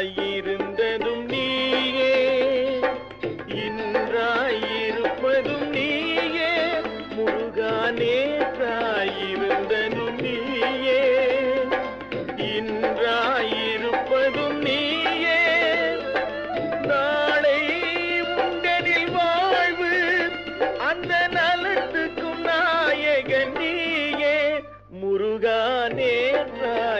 இருந்ததும் நீயே. இன்றாயிருப்பதும் நீயே. முருகா நேற்றாயிருந்ததும் நீயே. இன்றாயிருப்பதும் நீயே. நாளை உங்களில் வாழ்வு அந்த நலத்துக்கும் நாயகன் நீயே. முருகா நேற்றா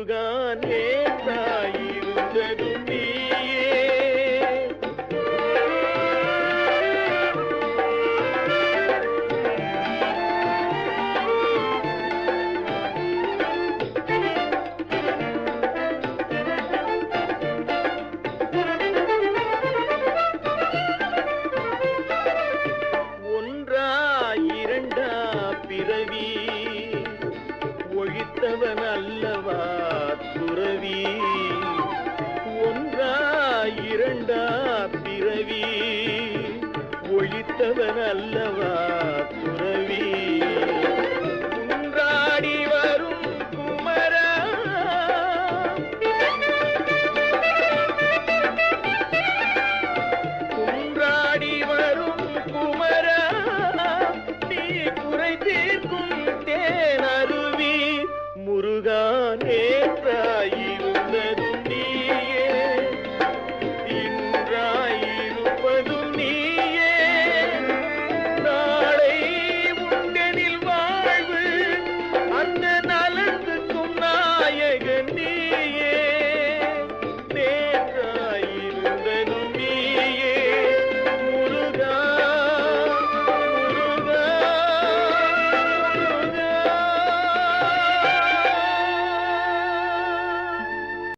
முருகா நேர்ந்தாயிருந்ததும் நீயே. பிறவி ஒழித்தவன் அல்ல விட்டவன் அல்லவா துறவி? குன்றாடி வரும் குமரா. குன்றாடி வரும் குமரா. நீ குறை தீர்க்கும் தேனருவி முருகானே